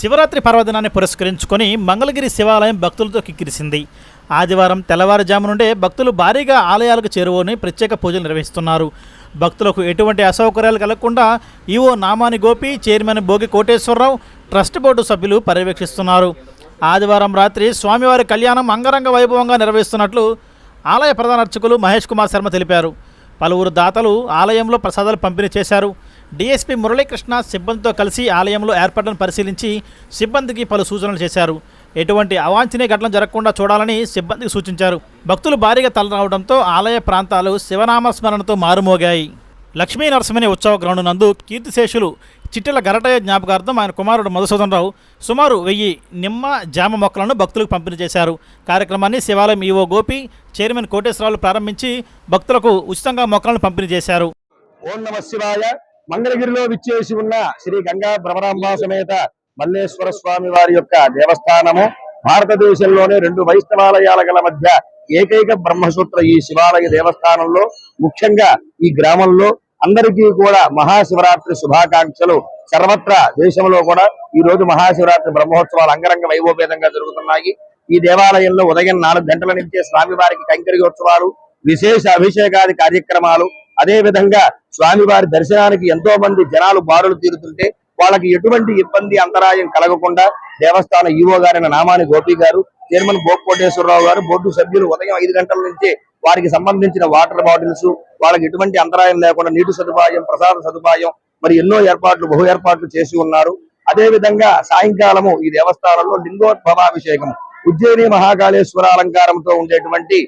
శివరాత్రి పర్వదినాన్ని పురస్కరించుకొని మంగళగిరి శివాలయం భక్తులతో కిక్కిరిసింది. ఆదివారం తెల్లవారుజాము నుండే భక్తులు భారీగా ఆలయాలకు చేరువని ప్రత్యేక పూజలు నిర్వహిస్తున్నారు. భక్తులకు ఎటువంటి అసౌకర్యాలు కలగకుండా EO Namani Gopi chairman Bhogi Koteswararao trust board సభ్యులు పర్యవేక్షిస్తున్నారు. ఆదివారం రాత్రి స్వామివారి కళ్యాణం అంగరంగ వైభవంగా నిర్వహిస్తున్నట్లు ఆలయ ప్రధాన అర్చకులు మహేష్ కుమార్ శర్మ తెలిపారు. పలువురు దాతలు ఆలయంలో ప్రసాదాలు పంపిణీ చేశారు. డీఎస్పీ మురళీకృష్ణ సిబ్బందితో కలిసి ఆలయంలో ఏర్పాట్లను పరిశీలించి సిబ్బందికి పలు సూచనలు చేశారు. ఎటువంటి అవాంఛనీయ ఘటనలు జరగకుండా చూడాలని సిబ్బందికి సూచించారు. భక్తులు భారీగా తలరావడంతో ఆలయ ప్రాంతాలు శివనామస్మరణతో మారుమోగాయి. లక్ష్మీ నరసింహని ఉత్సవ గ్రౌండ్ నందు కీర్తిశేషులు చిట్టెల గరటయ్య జ్ఞాపకార్థం ఆయన కుమారుడు మధుసూదన్ రావు సుమారు వెయ్యి నిమ్మ జామ మొక్కలను భక్తులకు పంపిణీ చేశారు. కార్యక్రమాన్ని శివాలయం ఈవో గోపి చైర్మన్ కోటేశ్వరరావు ప్రారంభించి భక్తులకు ఉచితంగా మొక్కలను పంపిణీ చేశారు. ఓం నమ శివాయ. మంగళగిరిలో విచ్చేసి ఉన్న శ్రీ గంగా భ్రమరాంబ సమేత మల్లేశ్వర స్వామి వారి యొక్క దేవస్థానము. భారతదేశంలోనే రెండు వైష్ణవాలయాల గల మధ్య ఏకైక బ్రహ్మసూత్ర ఈ శివాలయ దేవస్థానంలో ముఖ్యంగా ఈ గ్రామంలో. అందరికీ కూడా మహాశివరాత్రి శుభాకాంక్షలు. సర్వత్రా దేశంలో కూడా ఈ రోజు మహాశివరాత్రి బ్రహ్మోత్సవాలు అంగరంగ వైభోపేతంగా జరుగుతున్నాయి. ఈ దేవాలయంలో ఉదయం నాలుగు గంటల నుంచే స్వామివారికి కైంకర్యోత్సవాలు విశేష అభిషేకాది కార్యక్రమాలు. అదే విధంగా స్వామివారి దర్శనానికి ఎంతో మంది జనాలు బారులు తీరుతుంటే వాళ్ళకి ఎటువంటి ఇబ్బంది అంతరాయం కలగకుండా దేవస్థాన ఈవో గారైన నామాని గోపి గారు చైర్మన్ బోక్కోటేశ్వరరావు గారు బోర్డు సభ్యులు ఉదయం ఐదు గంటల నుంచి వారికి సంబంధించిన వాటర్ బాటిల్స్ వాళ్ళకి ఎటువంటి అంతరాయం లేకుండా నీటి సదుపాయం ప్రసాద సదుపాయం మరి ఎన్నో ఏర్పాట్లు బహు ఏర్పాట్లు చేసి ఉన్నారు. అదే విధంగా సాయంకాలము ఈ దేవస్థానంలో లింగోద్భవాభిషేకం ఉజ్జయిని మహాకాళేశ్వర అలంకారంతో ఉండేటువంటి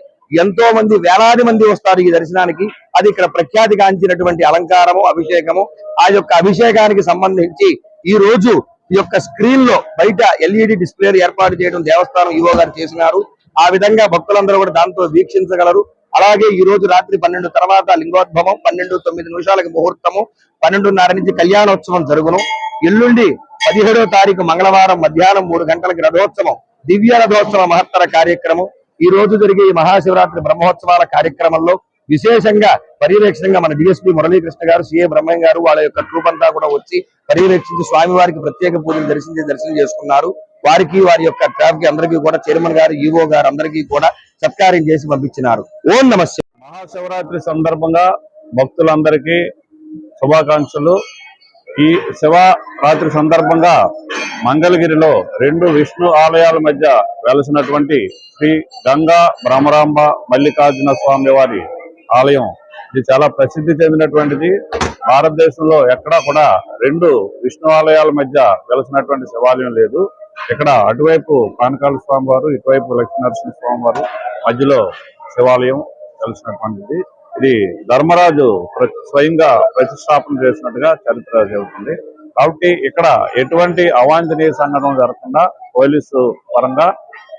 ఎంతో మంది వేలాది మంది వస్తారు ఈ దర్శనానికి. అది ఇక్కడ ప్రఖ్యాతి గాంచినటువంటి అలంకారము అభిషేకము. ఆ యొక్క అభిషేకానికి సంబంధించి ఈ రోజు ఈ యొక్క స్క్రీన్లో బయట ఎల్ఈడి డిస్ప్లేలు ఏర్పాటు చేయడం దేవస్థానం ఈవో గారు చేసినారు. ఆ విధంగా భక్తులందరూ కూడా దాంతో వీక్షించగలరు. అలాగే ఈ రోజు రాత్రి పన్నెండు తర్వాత లింగోద్భవం పన్నెండు తొమ్మిది నిమిషాలకి ముహూర్తము పన్నెండున్నర నుంచి కళ్యాణోత్సవం జరుగును. ఎల్లుండి పదిహేడో తారీఖు మంగళవారం మధ్యాహ్నం మూడు గంటలకు రథోత్సవం దివ్య రథోత్సవ మహత్తర కార్యక్రమం. ఈ రోజు జరిగే ఈ మహాశివరాత్రి బ్రహ్మోత్సవాల కార్యక్రమంలో విశేషంగా పర్యవేక్షణగా మన డిఎస్పీ మురళీకృష్ణ గారు సిఏ బ్రహ్మయ్య గారు వాళ్ళ యొక్క ట్రూప్ అంతా కూడా వచ్చి పర్యవేక్షించి స్వామివారికి ప్రత్యేక పూజలు దర్శించి దర్శనం చేసుకున్నారు. వారికి వారి యొక్క ట్రాఫిక్ అందరికీ కూడా చైర్మన్ గారు ఈవో గారు అందరికీ కూడా సత్కారం చేసి పంపించినారు. ఓం నమస్తే మహాశివరాత్రి సందర్భంగా భక్తులందరికీ శుభాకాంక్షలు. ఈ శివరాత్రి సందర్భంగా మంగళగిరిలో రెండు విష్ణు ఆలయాల మధ్య వెలసినటువంటి శ్రీ గంగా భ్రమరాంబ మల్లికార్జున స్వామి వారి ఆలయం. ఇది చాలా ప్రసిద్ధి చెందినటువంటిది. భారతదేశంలో ఎక్కడా కూడా రెండు విష్ణు ఆలయాల మధ్య వెలసినటువంటి శివాలయం లేదు. ఇక్కడ అటువైపు పానకాల స్వామి వారు ఇటువైపు లక్ష్మీనరసింహ స్వామి వారు మధ్యలో శివాలయం కలిసినటువంటిది ఇది ధర్మరాజు స్వయంగా ప్రతిష్టాపన చేసినట్టుగా చరిత్ర చెబుతుంది. కాబట్టి ఇక్కడ ఎటువంటి అవాంఛనీయ సంఘటన జరగకుండా పోలీసు పరంగా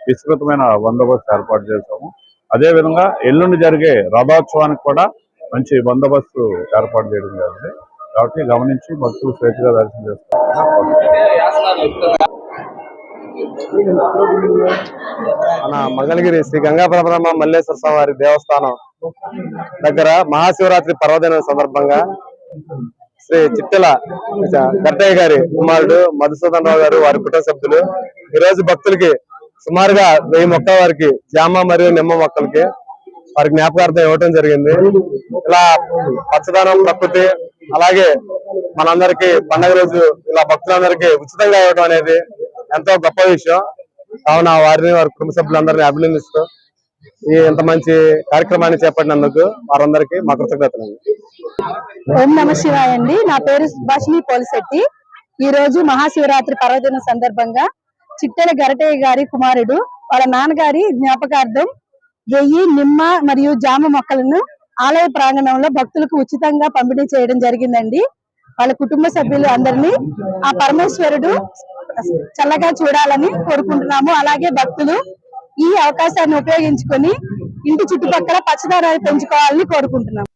విస్తృతమైన బందోబస్తు ఏర్పాటు చేశాము. అదే విధంగా ఎల్లుండి జరిగే రథోత్సవానికి కూడా మంచి బందోబస్తు ఏర్పాటు చేయడం జరిగింది. కాబట్టి గమనించి భక్తులు స్వేచ్ఛగా దర్శనం చేస్తారు మన మంగళగిరి శ్రీ గంగా పరబ్రహ్మ మల్లేశ్వర స్వామి వారి దేవస్థానం దగ్గర మహాశివరాత్రి పర్వదినం సందర్భంగా శ్రీ చిట్టెల గట్టయ్య గారి కుమారుడు మధుసూదన్ రావు గారు వారి కుటుంబ సభ్యులు. ఈ రోజు భక్తులకి సుమారుగా వెయ్యి మొక్కల వారికి జామ మరియు నిమ్మ మొక్కలకి వారి జ్ఞాపకార్థం ఇవ్వటం జరిగింది. ఇలా పచ్చదనం ప్రకృతి అలాగే మనందరికి పండగ రోజు ఇలా భక్తులందరికీ ఉచితంగా ఇవ్వడం అనేది ఎంతో గొప్ప విషయం. కావున వారిని వారి కుటుంబ సభ్యులందరినీ అభినందిస్తూ ఈ ఇంత మంచి కార్యక్రమాన్ని చేపట్టినందుకు వారందరికీ మా కృతజ్ఞతలు ఓం నమ శివాయ అండి. నా పేరు సుభాషిణి పోలిశెట్టి. ఈ రోజు మహాశివరాత్రి పర్వదిన సందర్భంగా చిట్టెల గరటయ్య గారి కుమారుడు వాళ్ళ నాన్నగారి జ్ఞాపకార్థం వెయ్యి నిమ్మ మరియు జామ మొక్కలను ఆలయ ప్రాంగణంలో భక్తులకు ఉచితంగా పంపిణీ చేయడం జరిగిందండి. వాళ్ళ కుటుంబ సభ్యులు అందరినీ ఆ పరమేశ్వరుడు చల్లగా చూడాలని కోరుకుంటున్నాము. అలాగే భక్తులు ఈ అవకాశాన్ని ఉపయోగించుకొని ఇంటి చుట్టుపక్కల పచ్చదనాన్ని పెంచుకోవాలని కోరుకుంటున్నాము.